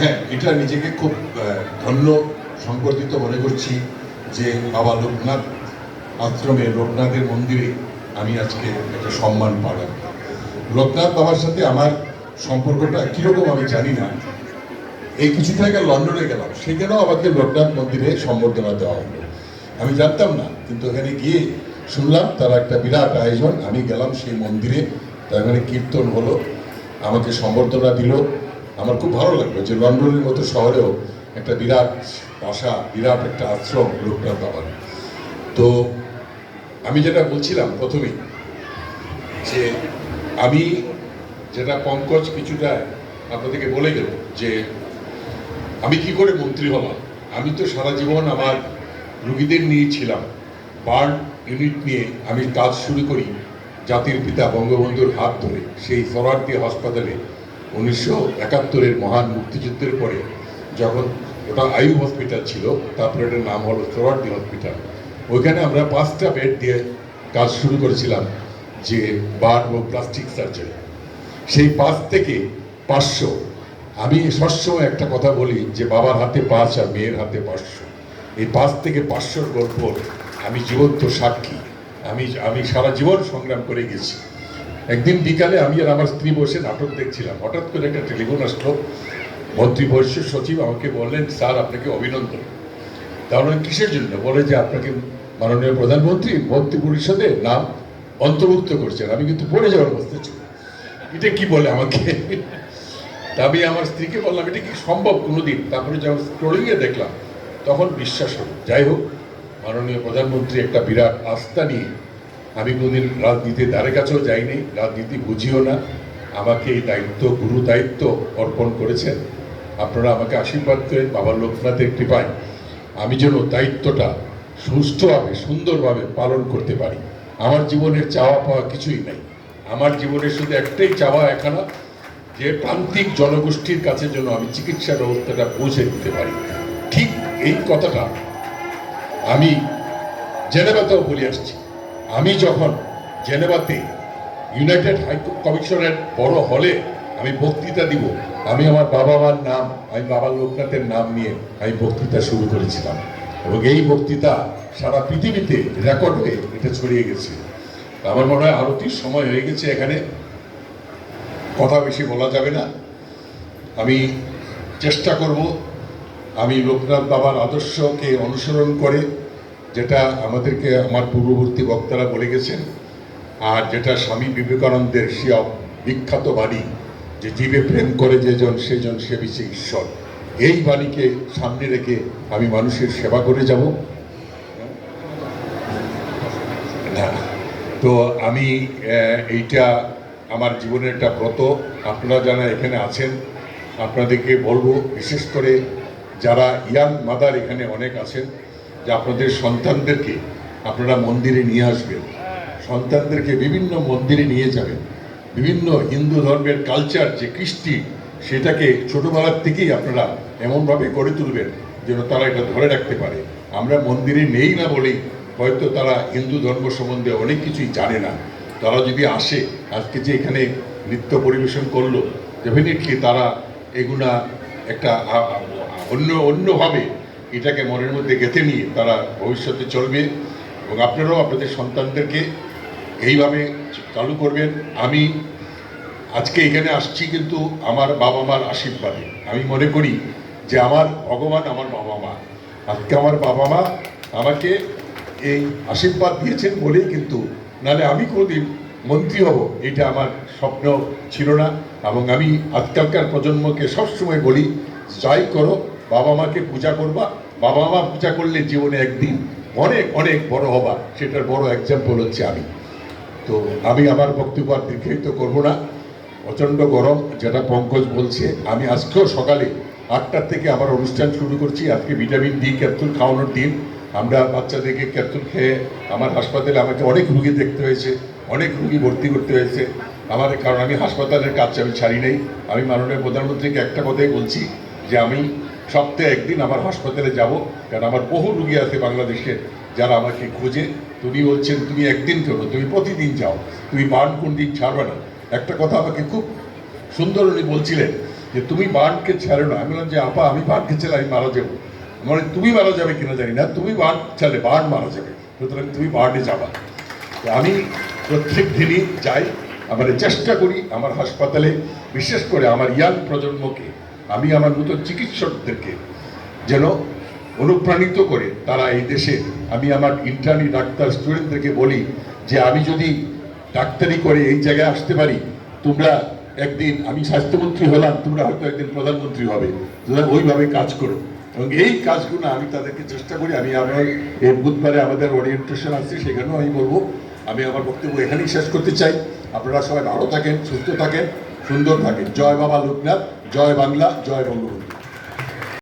হ্যাঁ এটা নিজেকে খুব ধন্য সংবর্ধিত মনে করছি যে বাবা লোকনাথ আশ্রমে লোকনাথের মন্দিরে আমি আজকে একটা সম্মান পালাম লোকনাথ বাবার সাথে আমার সম্পর্কটা কীরকম আমি জানি না। এই কিছুদিন আগে লন্ডনে গেলাম, সেখানেও আমাকে লোকনাথ মন্দিরে সম্বর্ধনা দেওয়া হলো। আমি জানতাম না, কিন্তু ওখানে গিয়ে শুনলাম তারা একটা বিরাট আয়োজন। আমি গেলাম সেই মন্দিরে, তার ওখানে কীর্তন হলো, আমাকে সম্বর্ধনা দিল। আমার খুব ভালো লাগল যে লন্ডনের মতো শহরেও একটা বিরাট বাসা, বিরাট একটা আশ্রম লোকনাথ বাবার। তো আমি যেটা বলছিলাম প্রথমেই, যে আমি যেটা পঙ্কজ কিছুটা আপনাদেরকে বলে গেল যে আমি কি করে মন্ত্রী হলাম? আমি তো সারা জীবন আমার রুগীদের নিয়ে ছিলাম। বার্ন ইউনিট নিয়ে আমি কাজ শুরু করি জাতির পিতা বঙ্গবন্ধুর হাত ধরে, সেই সরার্দি হাসপাতালে উনিশশো একাত্তরের মহান মুক্তিযুদ্ধের পরে যখন ওটা আয়ু হসপিটাল ছিল তারপরে এটার নাম হলো সোরার্দি হসপিটাল। ওইখানে আমরা পাঁচটা বেড দিয়ে কাজ শুরু করেছিলাম যে বার্ন ও প্লাস্টিক সার্জারি। সেই পাঁচ থেকে পাঁচশো। আমি সবসময় একটা কথা বলি যে বাবার হাতে পাঁচ আর মেয়ের হাতে পাঁচশো। এই পাঁচ থেকে পাঁচশোর গল্প আমি জীবন্ত সাক্ষী। আমি আমি সারা জীবন সংগ্রাম করে গেছি। একদিন বিকালে আমি আর আমার স্ত্রী বসে নাটক দেখছিলাম। হঠাৎ করে একটা টেলিফোন আসলো। মন্ত্রী পরিষদ সচিব আমাকে বললেন, স্যার, আপনাকে অভিনন্দন। তাহলে কিসের জন্য? বলে যে আপনাকে মাননীয় প্রধানমন্ত্রী মন্ত্রী পরিষদে নাম অন্তর্ভুক্ত করছেন। আমি কিন্তু পড়ে যাওয়ার অবস্থা ছিল। এটা কি বলে আমাকে? তা আমি আমার স্ত্রীকে বললাম, এটা কি সম্ভব কোনোদিন? তারপরে যখন স্ক্রোলিংয়ে দেখলাম, তখন বিশ্বাস হলো। যাই হোক, মাননীয় প্রধানমন্ত্রী একটা বিরাট আস্থা নিয়ে আমি কোনোদিন রাজনীতির ধারে কাছেও যাইনি, রাজনীতি বুঝিও না। আমাকে এই দায়িত্ব, গুরু দায়িত্ব অর্পণ করেছেন। আপনারা আমাকে আশীর্বাদ করেন বাবার লোকনাথের কৃপায় আমি যেন দায়িত্বটা সুষ্ঠুভাবে, সুন্দরভাবে পালন করতে পারি। আমার জীবনের চাওয়া পাওয়া কিছুই নাই। আমার জীবনের শুধু একটাই চাওয়া এখানা যে প্রান্তিক জনগোষ্ঠীর কাছে যেন আমি চিকিৎসা ব্যবস্থাটা পৌঁছে দিতে পারি। ঠিক এই কথাটা আমি জেনেভাতেও বলে আসছি। আমি যখন জেনেভাতে ইউনাইটেড হাই কমিশনের বড় হলে আমি বক্তৃতা দিব, আমি আমার বাবা মার নাম, আমি বাবা লোকনাথের নাম নিয়ে আমি বক্তৃতা শুরু করেছিলাম। এবং এই বক্তৃতা সারা পৃথিবীতে রেকর্ড হয়ে এটা ছড়িয়ে গেছে। আমার মনে হয় আরতির সময় হয়ে গেছে এখানে। কথা বেশি বলা যাবে না। আমি চেষ্টা করব, আমি লোকনাথ বাবার আদর্শকে অনুসরণ করে যেটা আমাদেরকে আমার পূর্ববর্তী বক্তারা বলে গেছেন, আর যেটা স্বামী বিবেকানন্দের সে বিখ্যাত বাণী যে জীবে প্রেম করে যেজন সেজন সেবিছে ঈশ্বর। এই বাণীকে সামনে রেখে আমি মানুষের সেবা করে যাব। না, তো আমি এইটা আমার জীবনের একটা ব্রত। আপনারা যারা এখানে আছেন, আপনাদেরকে বলব বিশেষ করে যারা ইয়াং মাদার এখানে অনেক আছেন যে আপনাদের সন্তানদেরকে আপনারা মন্দিরে নিয়ে আসবেন। সন্তানদেরকে বিভিন্ন মন্দিরে নিয়ে যাবেন। বিভিন্ন হিন্দু ধর্মের কালচার যে কৃষ্টি, সেটাকে ছোটোবেলার থেকেই আপনারা এমনভাবে গড়ে তুলবেন যেন তারা এটা ধরে রাখতে পারে। আমরা মন্দিরে নেই না বলেই হয়তো তারা হিন্দু ধর্ম সম্বন্ধে অনেক কিছুই জানে না। তারা যদি আসে, আজকে যে এখানে নৃত্য পরিবেশন করল ডেফিনেটলি তারা এগুলা একটা অন্য, অন্যভাবে এটাকে মনের মধ্যে গেঁথে নিয়ে তারা ভবিষ্যতে চলবে এবং আপনারাও আপনাদের সন্তানদেরকে এইভাবে চালু করবেন। আমি আজকে এখানে আসছি কিন্তু আমার বাবা মার আশীর্বাদে। আমি মনে করি যে আমার ভগবান আমার বাবা মা আজকে আমার বাবা মা আমাকে এই আশীর্বাদ দিয়েছেন বলেই কিন্তু নালে আমি কোনোদিন মন্ত্রী হব, এটা আমার স্বপ্ন ছিল না। এবং আমি আজকালকার প্রজন্মকে সবসময় বলি, যাই করো বাবা মাকে পূজা করবা বাবা মা পূজা করলে জীবনে একদিন অনেক অনেক বড় হবা। সেটার বড় এক্সাম্পল হচ্ছে আমি। তো আমি আমার বক্তব্য আর দীর্ঘায়িত করব না। প্রচণ্ড গরম, যেটা পঙ্কজ বলছে। আমি আজকেও সকালে আটটার থেকে আমার অনুষ্ঠান শুরু করছি। আজকে ভিটামিন ডি, ক্যাপসুল খাওয়ানোর দিন। আমরা বাচ্চাদেরকে ক্যাপসুল খেয়ে আমার হাসপাতালে আমাকে অনেক রুগী দেখতে হয়েছে, অনেক রুগী ভর্তি করতে হয়েছে। আমার কারণ আমি হাসপাতালের কাজ আমি ছাড়ি নেই। আমি মাননীয় প্রধানমন্ত্রীকে একটা কথাই বলছি যে আমি সপ্তাহে একদিন আমার হাসপাতালে যাব, কারণ আমার বহু রুগী আছে বাংলাদেশে যারা আমাকে খোঁজে। তুমি বলছেন, তুমি একদিন কেন তুমি প্রতিদিন যাও, তুমি বার্ন কোন দিন ছাড়বে না। একটা কথা আমাকে খুব সুন্দর উনি বলছিলেন যে, তুমি বার্নকে ছেড়ো না। আমি বললাম যে, আপা, আমি বার্নকে ছেলে আমি মারা যাব। মানে তুমি মারা যাবে কিনা জানি না, তুমি বার্ন ছেলে বার্ন মারা যাবে, সুতরাং তুমি বার্নে যাবা। আমি প্রত্যেক দিনই যাই, আমার চেষ্টা করি আমার হাসপাতালে, বিশেষ করে আমার ইয়াং প্রজন্মকে। আমি আমার মতো চিকিৎসকদেরকে যেন অনুপ্রাণিত করে তারা এই দেশে, আমি আমার ইন্টার্নি ডাক্তার স্টুডেন্টদেরকে বলি যে আমি যদি ডাক্তারি করে এই জায়গায় আসতে পারি, তোমরা একদিন, আমি স্বাস্থ্যমন্ত্রী হলাম, তোমরা হয়তো একদিন প্রধানমন্ত্রী হবে। তোমরা ওইভাবে কাজ করো। এবং এই কাজগুলো আমি তাদেরকে চেষ্টা করি, আমি আমার এই বুধবারে আমাদের ওরিয়েন্টেশন আছে, সেখানেও আমি বলব। আমি আমার বক্তব্য এখানেই শেষ করতে চাই। আপনারা সবাই ভালো থাকেন, সুস্থ থাকেন। সুন্দর থাকে। জয় বাবা লোকনাথ জয় বাংলা জয় বঙ্গবন্ধু।